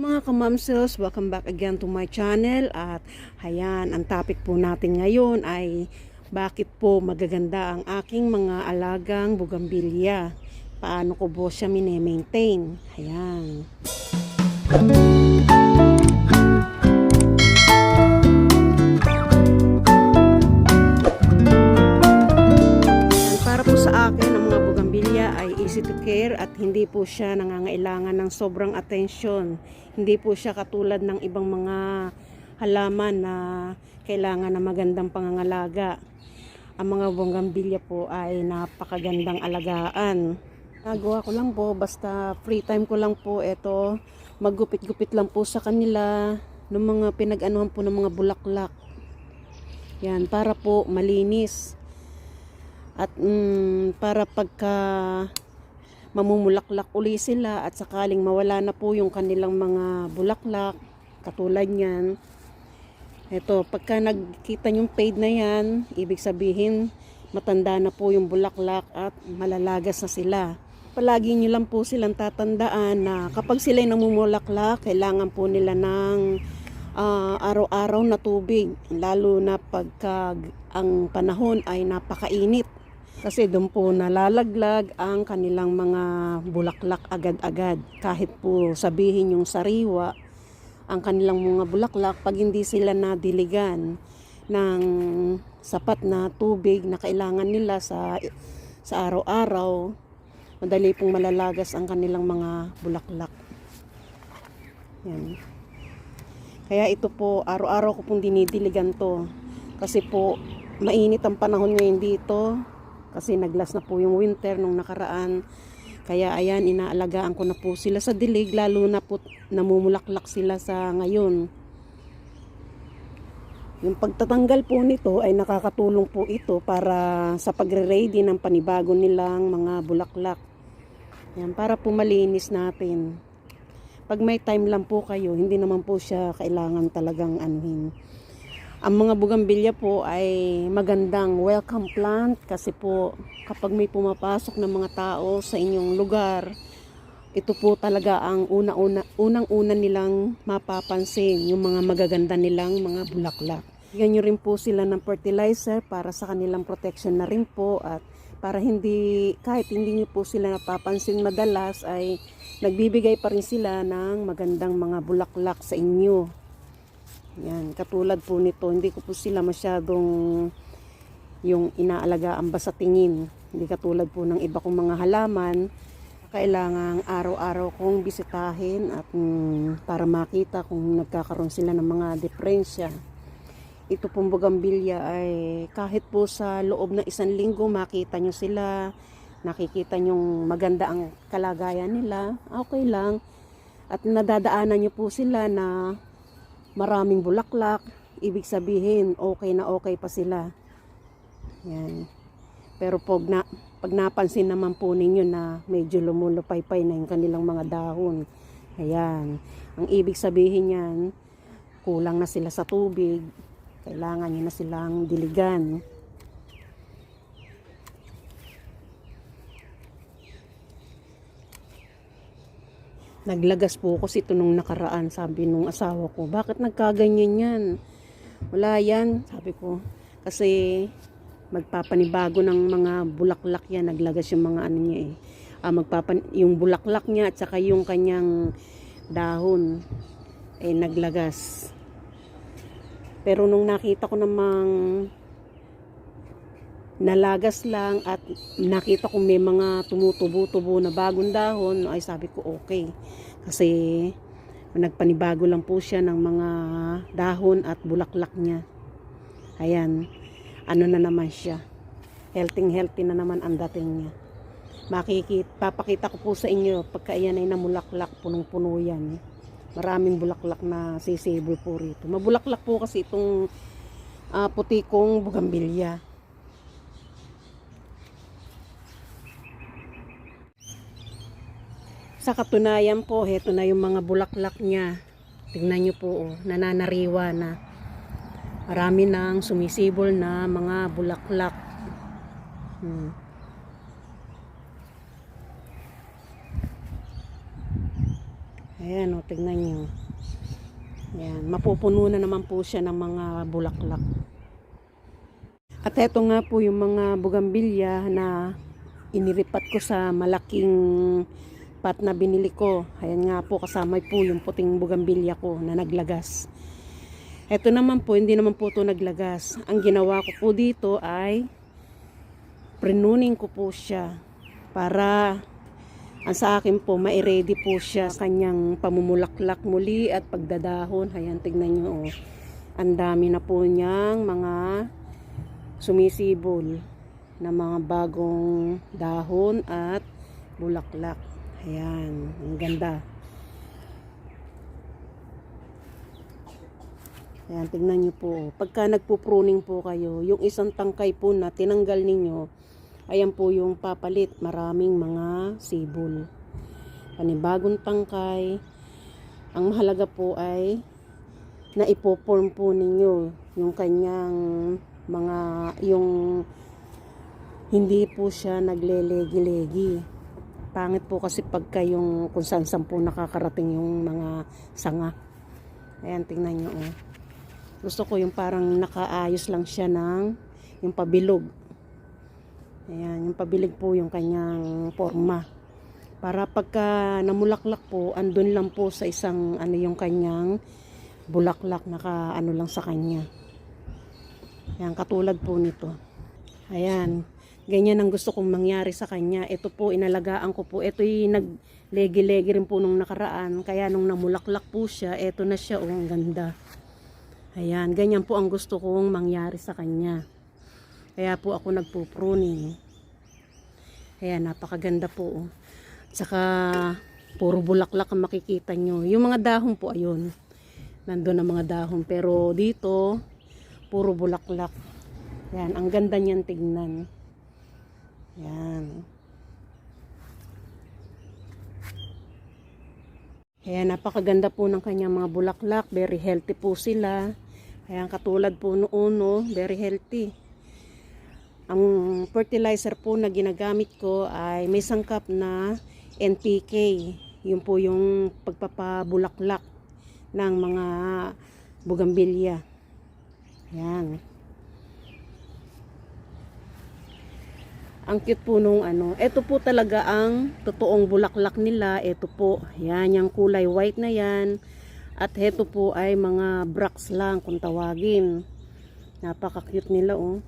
Mga kamamsels, welcome back again to my channel at hayan, ang topic po natin ngayon ay bakit po magaganda ang aking mga alagang bugambilya. Paano ko po siya mine-maintain. Hayan. Yan, easy to care at hindi po siya nangangailangan ng sobrang atensyon. Hindi po siya katulad ng ibang mga halaman na kailangan ng magandang pangangalaga. Ang mga bugambilya po ay napakagandang alagaan. Nagawa ko lang po, basta free time ko lang po, eto, maggupit-gupit lang po sa kanila ng mga pinag-anuhan po ng mga bulaklak. Yan, para po malinis. At mm, para pagka mamumulaklak uli sila at sakaling mawala na po yung kanilang mga bulaklak, katulad niyan, eto, pagka nagkita yung fade na yan, ibig sabihin, matanda na po yung bulaklak at malalagas na sila. Palagi nyo lang po silang tatandaan na kapag sila namumulaklak, kailangan po nila ng ah, araw-araw na tubig, lalo na pagka ang panahon ay napakainit. Kasi doon po nalalaglag ang kanilang mga bulaklak agad-agad. Kahit po sabihin yung sariwa, ang kanilang mga bulaklak, pag hindi sila nadiligan ng sapat na tubig na kailangan nila sa, sa araw-araw, madali pong malalagas ang kanilang mga bulaklak. Yan. Kaya ito po, araw-araw ko pong dinidiligan to. Kasi po, mainit ang panahon ngayon dito. Kasi naglas na po yung winter nung nakaraan. Kaya ayan, inaalagaan ko na po sila sa dilig, lalo na po namumulaklak sila sa ngayon. Yung pagtatanggal po nito ay nakakatulong po ito para sa pagre-ready ng panibago nilang mga bulaklak. Yan, para po malinis natin. Pag may time lang po kayo, hindi naman po siya kailangan talagang anuhin. Ang mga bugambilya po ay magandang welcome plant kasi po kapag may pumapasok ng mga tao sa inyong lugar, ito po talaga ang una-una, unang-una nilang mapapansin, yung mga magaganda nilang mga bulaklak. Bigyan nyo rin po sila ng fertilizer para sa kanilang protection na rin po at para hindi, kahit hindi nyo po sila napapansin madalas ay nagbibigay pa rin sila ng magandang mga bulaklak sa inyo. Yan, katulad po nito, hindi ko po sila masyadong yung inaalagaan ba sa tingin. Hindi katulad po ng iba kong mga halaman, kailangang araw-araw kong bisitahin at mm, para makita kung nagkakaroon sila ng mga diferensya. Ito pong bugambilya ay kahit po sa loob ng isang linggo makita nyo sila, nakikita nyo maganda ang kalagayan nila, okay lang. At nadadaanan nyo po sila na maraming bulaklak, ibig sabihin okay na okay pa sila. Yan. Pero pag, na, pag napansin naman po ninyo na medyo lumulupay-pay na yung kanilang mga dahon, ayan. Ang ibig sabihin yan, kulang na sila sa tubig, kailangan nyo na silang diligan. Naglagas po kasi ito nung nakaraan, sabi nung asawa ko, bakit nagkaganyan yan? Wala yan, sabi ko. Kasi magpapanibago ng mga bulaklak yan, naglagas yung mga ano niya eh. Ah, magpapan yung bulaklak niya at saka yung kanyang dahon eh naglagas. Pero nung nakita ko namang nalagas lang at nakita ko may mga tumutubo-tubo na bagong dahon, ay sabi ko okay. Kasi nagpanibago lang po siya ng mga dahon at bulaklak niya. Ayan, ano na naman siya. Healthy healthy na naman ang dating niya. Makikita, papakita ko po sa inyo pagka yan ay namulaklak, punong-puno yan. Maraming bulaklak na sisibol po rito. Mabulaklak po kasi itong ah, puti kong bugambilya. Sa katunayan po, heto na yung mga bulaklak niya. Tingnan nyo po, oh, nananariwa na. Marami nang sumisibol na mga bulaklak. Hmm. Ayan o, tignan nyo. Ayan, mapupuno na naman po siya ng mga bulaklak. At eto nga po yung mga bugambilya na iniripat ko sa malaking pot na binili ko. Ayan nga po, kasama po yung puting bugambilya ko na naglagas. Eto naman po, hindi naman po ito naglagas. Ang ginawa ko po dito ay prenuning ko po siya para ang sa akin po, mai-ready po siya sa kanyang pamumulaklak muli at pagdadahon. Ayan, tignan nyo oh. Ang dami na po niyang mga sumisibol na mga bagong dahon at bulaklak. Ayan, ang ganda. Ayan, tignan nyo po. Pagka nagpo-pruning po kayo, yung isang tangkay po na tinanggal ninyo, ayan po yung papalit. Maraming mga sibol. Panibagong tangkay. Ang mahalaga po ay na ipoform po ninyo yung kanyang mga, yung hindi po siya naglelegi-legi. Pangit po kasi pagka yung kung saan saan po nakakarating yung mga sanga. Ayan, tingnan nyo oh. Gusto ko yung parang nakaayos lang siya ng yung pabilog. Ayan, yung pabilig po yung kanyang forma. Para pagka namulaklak po, andun lang po sa isang ano yung kanyang bulaklak naka ano lang sa kanya. Ayan, katulad po nito. Ayan, ganyan ang gusto kong mangyari sa kanya. Ito po, inalagaan ko po. Ito yung naglegi-legi rin po nung nakaraan. Kaya nung namulaklak po siya, ito na siya. Oh, ang ganda. Ayan, ganyan po ang gusto kong mangyari sa kanya. Kaya po ako nagpo-pruning. Ayan, napakaganda po. Oh. Tsaka, puro bulaklak ang makikita nyo. Yung mga dahon po, ayun. Nandun ang mga dahon. Pero dito, puro bulaklak. Ayan, ang ganda niyan tignan. Ayan. Ayan, napakaganda po ng kanyang mga bulaklak. Very healthy po sila. Ayan, katulad po noon, no? very healthy. Ang fertilizer po na ginagamit ko ay may sangkap na NPK. Yun po yung pagpapabulaklak ng mga bugambilya. Ayan. Ang cute po nung ano. Ito po talaga ang totoong bulaklak nila. Ito po. Yan, yung kulay white na yan. At ito po ay mga bracts lang kung tawagin. Napaka-cute nila oh.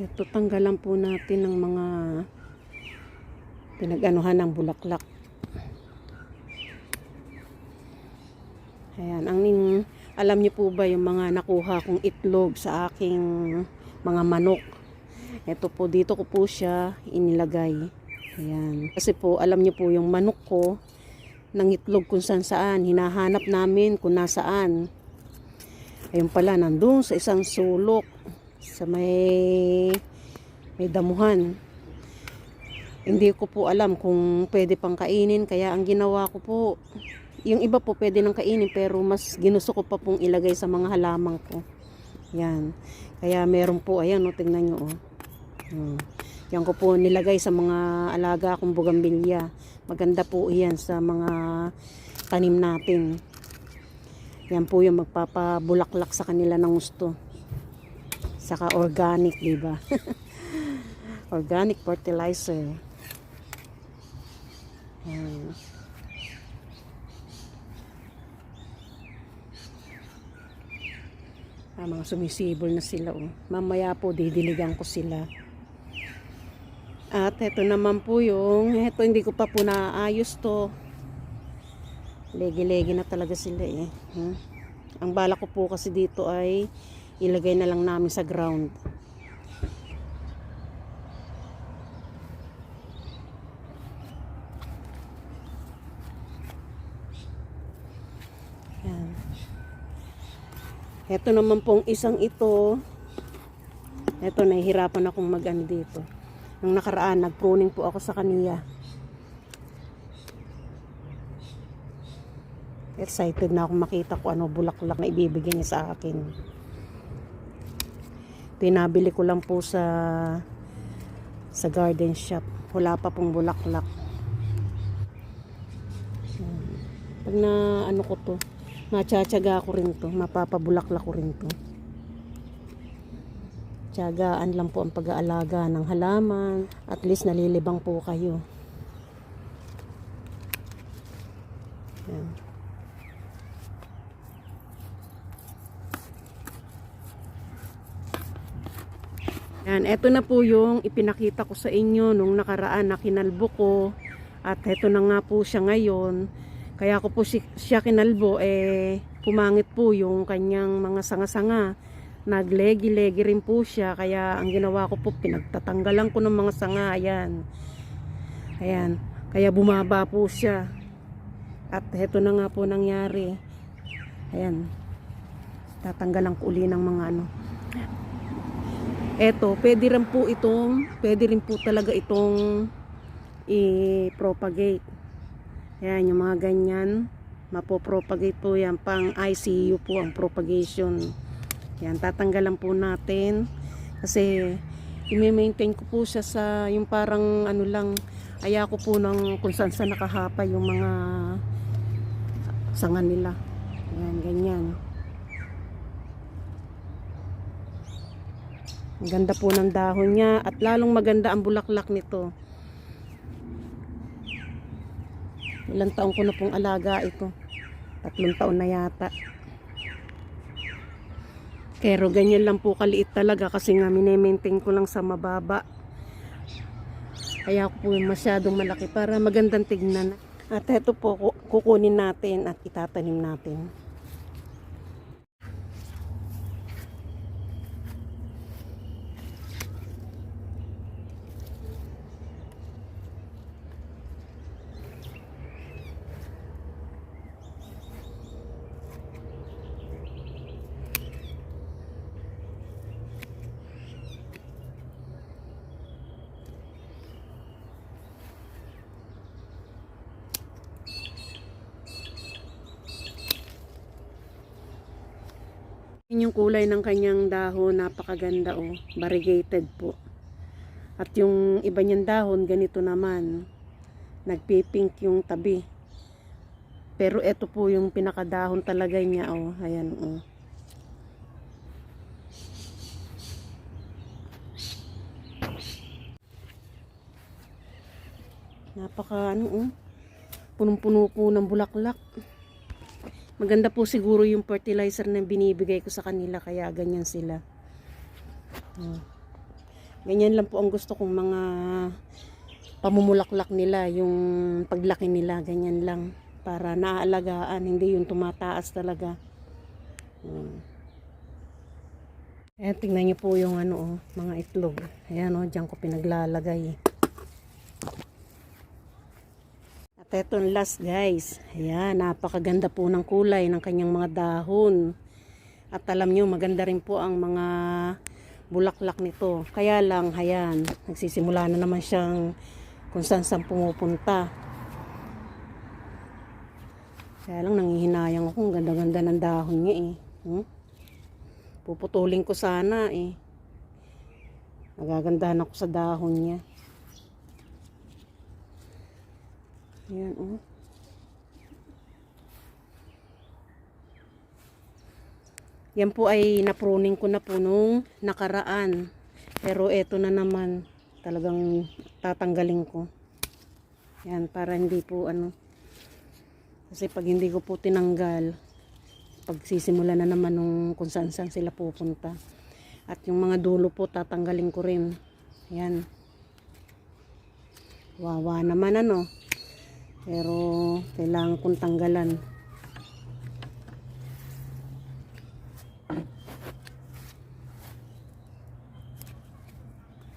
Ito tanggalan po natin ng mga pinag-anuhan ng bulaklak. Ayan, ang ning, alam niyo po ba yung mga nakuha kong itlog sa aking mga manok. Ito po, dito ko po siya inilagay. Ayan. Kasi po, alam niyo po yung manok ko, ng itlog kung saan saan. Hinahanap namin kung nasaan. Ayun pala, nandun sa isang sulok. Sa may, may damuhan. Hindi ko po alam kung pwede pang kainin. Kaya ang ginawa ko po, yung iba po pwede nang kainin pero mas ginusto ko pa pong ilagay sa mga halamang ko. Yan. Kaya meron po, ayan, no, tingnan nyo, oh. Hmm. Yan ko po nilagay sa mga alaga kong bugambilya. Maganda po yan sa mga tanim natin. Yan po yung magpapabulaklak sa kanila ng gusto. Saka organic, di ba? organic fertilizer. Yan. Ah, mga sumisibol na sila. Oh. Mamaya po, didiligan ko sila. At ito naman po yung, ito hindi ko pa po naayos to. Legi-legi na talaga sila eh. Hmm? Ang bala ko po kasi dito ay ilagay na lang namin sa ground. Yan. Ito naman pong isang ito. Ito, nahihirapan akong mag-ano dito. Nung nakaraan, nag-pruning po ako sa kaniya. Excited na ako makita ko ano bulaklak na ibibigay niya sa akin. Pinabili ko lang po sa sa garden shop. Wala pa pong bulaklak. Pag na ano ko to, matsyatsaga ko rin to, mapapabulaklak ko rin to. Tiyagaan lang po ang pag-aalaga ng halaman. At least nalilibang po kayo. Yan. Yan, eto na po yung ipinakita ko sa inyo nung nakaraan na kinalbo ko. At eto na nga po siya ngayon. Kaya ko po si- siya kinalbo, eh, pumangit po yung kanyang mga sanga-sanga. Naglegi-legi rin po siya. Kaya ang ginawa ko po, pinagtatanggalan ko ng mga sanga. Ayan. Ayan. Kaya bumaba po siya. At eto na nga po nangyari. Ayan. Tatanggalan ko uli ng mga ano. Eto, pwede rin po itong, pwede rin po talaga itong i-propagate. Ayan, yung mga ganyan, mapopropagate po yan. Pang ICU po ang propagation. Yan, tatanggalan po natin. Kasi, i-maintain ko po siya sa, yung parang ano lang, aya ko po ng kung saan sa nakahapa yung mga sanga nila. Ayan, ganyan. Ang ganda po ng dahon niya at lalong maganda ang bulaklak nito. Ilang taon ko na pong alaga ito. Tatlong taon na yata. Pero ganyan lang po kaliit talaga kasi nga minemaintain ko lang sa mababa. Kaya po masyadong malaki para magandang tignan. At ito po ku- kukunin natin at itatanim natin. Yun yung kulay ng kanyang dahon, napakaganda oh, variegated po. At yung iba niyang dahon, ganito naman, nagpipink yung tabi. Pero ito po yung pinakadahon talaga niya oh, ayan oh. Napaka ano oh, punong-puno po ng bulaklak. Maganda po siguro yung fertilizer na binibigay ko sa kanila kaya ganyan sila. Hmm. Ganyan lang po ang gusto kong mga pamumulaklak nila, yung paglaki nila, ganyan lang. Para naaalagaan, hindi yung tumataas talaga. Hmm. Ayan, tingnan niyo po yung ano, oh, mga itlog. Ayan, oh, dyan ko pinaglalagay. At etong last guys, ayan, napakaganda po ng kulay ng kanyang mga dahon. At alam nyo, maganda rin po ang mga bulaklak nito. Kaya lang, ayan, nagsisimula na naman siyang kung saan saan pumupunta. Kaya lang, nangihinayang ako, ang ganda-ganda ng dahon niya eh. Hmm? Puputulin ko sana eh. Nagagandahan ako sa dahon niya. Ayan, oh. Yan po ay napruning ko na po nung nakaraan. Pero eto na naman, talagang tatanggalin ko. Yan, para hindi po ano. Kasi pag hindi ko po tinanggal, pagsisimula na naman nung kung saan saan sila pupunta. At yung mga dulo po, tatanggalin ko rin. Yan. Wawa naman ano. Pero kailangan kong tanggalan.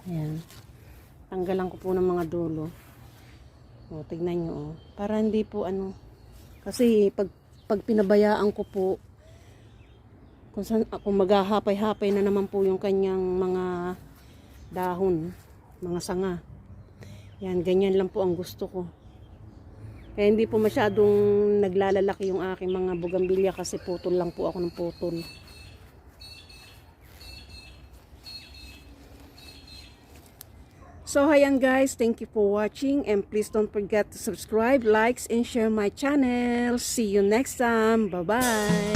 Ayan. Tanggalan ko po ng mga dulo. O, tignan nyo. O. Para hindi po ano. Kasi pag, pag pinabayaan ko po, kung, saan, kung maghahapay-hapay na naman po yung kanyang mga dahon, mga sanga. Yan, ganyan lang po ang gusto ko. Kaya hindi po masyadong naglalalaki yung aking mga bugambilya kasi putol lang po ako ng putol. So, ayan guys, thank you for watching and please don't forget to subscribe, likes, and share my channel. See you next time. Bye-bye!